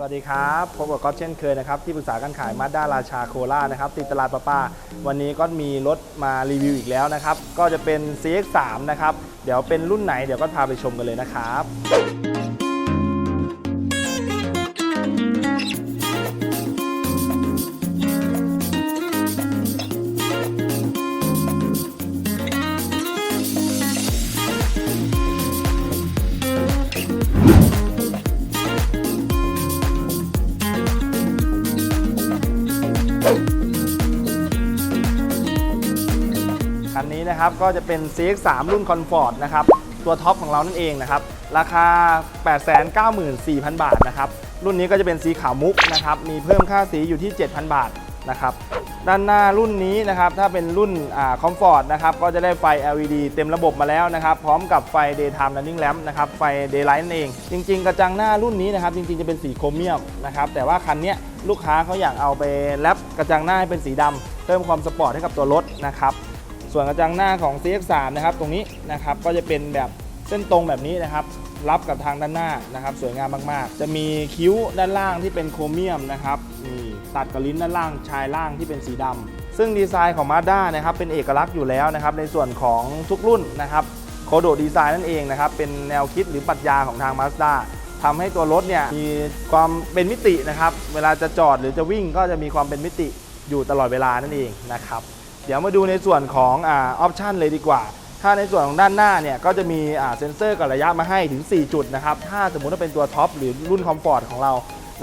สวัสดีครับพบกับก๊อฟเช่นเคยนะครับที่ปรึกษาการขายมาด้าราชาโครานะครับติดตลาดป้าป้าวันนี้ก็มีรถมารีวิวอีกแล้วนะครับ ก็จะเป็น CX3 นะครับ เดี๋ยวเป็นรุ่นไหนเดี๋ยวก็พาไปชมกันเลยนะครับ คันนี้นะครับก็จะเป็น CX3 รุ่น Comfort นะครับตัวท็อปของเรานั่นเองนะครับราคา 894,000 บาทนะครับรุ่นนี้ก็จะเป็นสีขาวมุกนะครับมีเพิ่มค่าสีอยู่ที่ 7,000 บาทนะครับด้านหน้ารุ่นนี้นะครับถ้าเป็นรุ่นคอมฟอร์ตนะครับก็จะได้ไฟ LED เต็มระบบมาแล้วนะครับพร้อมกับไฟ Daytime Running Lamp นะครับไฟ Daylight นั่นเอง จริง ๆ กระจังหน้ารุ่นนี้นะครับจริง ๆ จะเป็นสีโครเมียมนะครับแต่ว่าคันเนี้ยลูกค้าเขาอยากเอาไปแรปกระจังหน้าให้เป็นสีดำเพิ่มความสปอร์ตให้กับตัวรถนะครับ ส่วนกระจังหน้าของ CX3 นะครับตรงนี้นะครับก็จะเป็นแบบเส้นตรงแบบนี้นะครับรับกับทางด้านหน้านะครับ สวยงามมากๆ จะมีคิ้วด้านล่างที่เป็นโครเมียมนะครับนี่ตัดกับลิ้นด้านล่างชายล่างที่เป็นสีดำซึ่งดีไซน์ของ Mazda นะครับเป็นเอกลักษณ์อยู่แล้วนะครับในส่วนของทุกรุ่นนะครับโคโดดีไซน์นั่นเองนะครับเป็นแนวคิดหรือปรัชญาของทาง Mazda ทำให้ตัวรถเนี่ยมีความเป็นมิตินะครับ เวลาจะจอดหรือจะวิ่งก็จะมีความเป็นมิติอยู่ตลอดเวลานั่นเองนะครับ เดี๋ยวมาดูในส่วนของออปชันเลยดีกว่า ถ้าในส่วนของด้านหน้าเนี่ยก็จะมีเซ็นเซอร์กับระยะมาให้ถึง 4 จุดนะครับ ถ้าสมมุติว่าเป็นตัวท็อปหรือรุ่นคอมฟอร์ตของเรา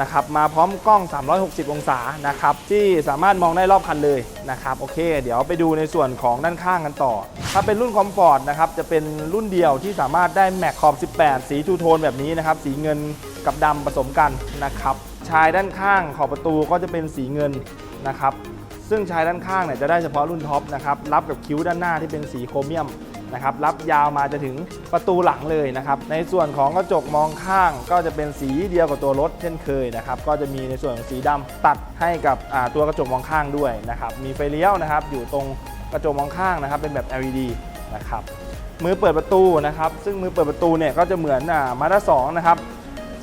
นะครับมาพร้อมกล้อง 360 องศานะครับที่สามารถมองได้รอบคันเลยนะครับโอเค เดี๋ยวไปดูในส่วนของด้านข้างกันต่อ ถ้าเป็นรุ่นคอมฟอร์ตนะครับจะเป็นรุ่นเดียวที่สามารถได้แม็กขอบ18 สีทูโทนแบบนี้นะครับสีเงินกับดำผสมกันนะครับชายด้านข้างขอบประตูก็จะเป็นสีเงินนะครับ ซึ่งชายด้านข้างเนี่ยจะได้เฉพาะรุ่นท็อปนะครับรับกับคิ้วด้านหน้าที่เป็นสีโครเมียมนะครับรับยาวมาจะถึงประตูหลังเลยนะครับในส่วนของกระจกมองข้างก็จะเป็นสีเดียวกับตัวรถเช่นเคยนะครับก็จะมีในส่วนของสีดำตัดให้กับตัวกระจกมองข้างด้วยนะครับมีไฟเลี้ยวนะครับอยู่ตรงกระจกมองข้างนะครับเป็นแบบ LED นะครับมือเปิดประตูนะครับ ซึ่งมือเปิดประตูเนี่ยก็จะเหมือนมาด้าสองนะครับ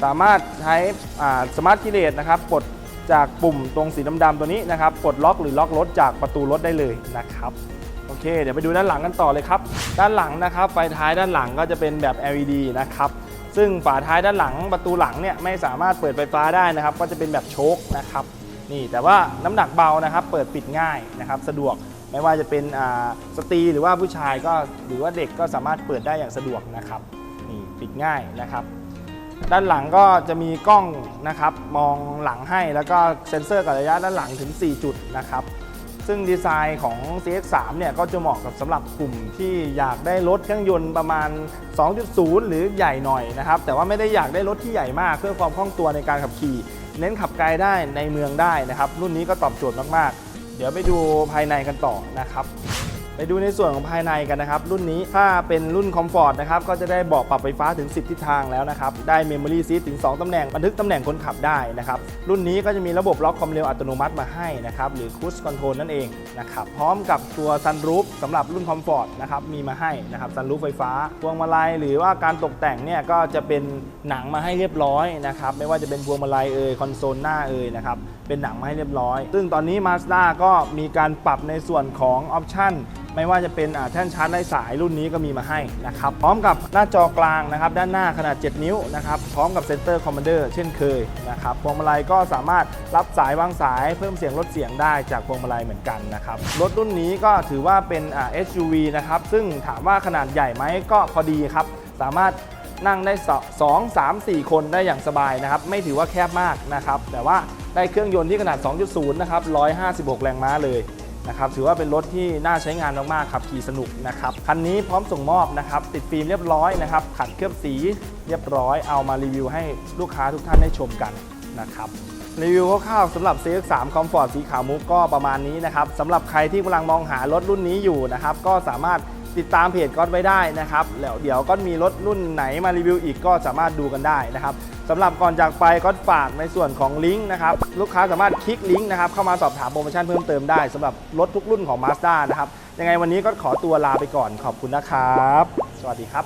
สามารถใช้สมาร์ทคีย์เลสนะครับปลด จากปุ่มตรงสีดำๆตัวนี้นะครับปลดล็อกหรือล็อกรถจากประตูรถได้เลยนะครับโอเค เดี๋ยวไปดูด้านหลังกันต่อเลยครับ ด้านหลังนะครับไฟท้ายด้านหลังก็จะเป็นแบบ LED นะครับซึ่งฝาท้ายด้านหลังประตูหลังเนี่ยไม่สามารถเปิดไฟฟ้าได้นะครับ ก็จะเป็นแบบโชคนะครับนี่แต่ว่าน้ำหนักเบานะครับเปิดปิดง่ายนะครับสะดวกไม่ว่าจะเป็นสตรีหรือว่าผู้ชายก็หรือว่าเด็กก็สามารถเปิดได้อย่างสะดวกนะครับนี่ปิดง่ายนะครับ ด้านหลังก็จะมีกล้องนะครับมองหลังให้แล้วก็เซ็นเซอร์กับระยะด้านหลังถึง 4 จุดนะครับซึ่งดีไซน์ของ CX3 เนี่ยก็จะเหมาะกับสำหรับกลุ่มที่อยากได้รถเครื่องยนต์ประมาณ 2.0 หรือใหญ่หน่อยนะครับแต่ว่าไม่ได้อยากได้รถที่ใหญ่มากเพื่อความคล่องตัวในการขับขี่ เน้นขับไกลได้ในเมืองได้นะครับรุ่นนี้ก็ตอบโจทย์มากๆ เดี๋ยวไปดูภายในกันต่อนะครับ ไปดูในส่วนของภายในกันนะครับ รุ่นนี้ถ้าเป็นรุ่นคอมฟอร์ตนะครับก็จะได้เบาะปรับไฟฟ้าถึง 10 ทิศทางแล้วนะครับได้เมมโมรี่ซีทถึง 2 ตำแหน่งบันทึกตำแหน่งคนขับได้นะครับรุ่นนี้ก็จะมีระบบล็อกความเร็วอัตโนมัติมาให้นะครับหรือคูสคอนโทรลนั่นเองนะครับพร้อมกับตัวซันรูฟสำหรับรุ่นคอมฟอร์ตนะครับมีมาให้นะครับซันรูฟไฟฟ้าพวงมาลัยหรือว่าการตกแต่งเนี่ยก็จะเป็นหนังมาให้เรียบร้อยนะครับไม่ว่าจะเป็นพวงมาลัยเอ่ยคอนโซลหน้าเอ่ยนะครับ เป็นหนังมาให้เรียบร้อย ซึ่งตอนนี้ Mazda ก็มีการปรับในส่วนของออปชั่นไม่ว่าจะเป็นอ่าแท่นชาร์จไร้สายรุ่นนี้ก็มีมาให้นะครับพร้อมกับหน้าจอกลางนะครับด้านหน้าขนาด 7 นิ้วนะครับพร้อมกับเซนเตอร์คอมมานเดอร์เช่นเคยนะครับพวงมาลัยก็สามารถรับสายวางสายเพิ่มเสียงลดเสียงได้จากพวงมาลัยเหมือนกันนะครับรถรุ่นนี้ก็ถือว่าเป็น SUV นะครับซึ่งถามว่าขนาดใหญ่ไหมก็พอดีครับสามารถ นั่งได้ 2 3 4 คนได้อย่างสบายนะครับ ไม่ถือว่าแคบมากนะครับ แต่ว่าได้เครื่องยนต์ที่ขนาด 2.0 นะครับ 156 แรงม้าเลยนะครับ ถือว่าเป็นรถที่น่าใช้งานมากๆขับขี่สนุกนะครับ คันนี้พร้อมส่งมอบนะครับ ติดฟิล์มเรียบร้อยนะครับ ขัดเคลือบสีเรียบร้อย เอามารีวิวให้ลูกค้าทุกท่านได้ชมกันนะครับรีวิวคร่าวๆสำหรับ CX3 Comfort สีขาวมุกก็ประมาณนี้นะครับสำหรับใครที่กำลังมองหารถรุ่นนี้อยู่นะครับ ก็สามารถ ติดตามเพจก๊อตไว้ได้นะครับแล้วเดี๋ยวก็มีรถรุ่นไหนมารีวิวอีกก็สามารถดูกันได้นะครับสำหรับก่อนจากไปก็ฝากในส่วนของลิงก์นะครับลูกค้าสามารถคลิกลิงก์นะครับเข้ามาสอบถามโปรโมชั่นเพิ่มเติมได้สำหรับรถทุกรุ่นของ Mazda นะครับยังไงวันนี้ก็ขอตัวลาไปก่อนขอบคุณนะครับ สวัสดีครับ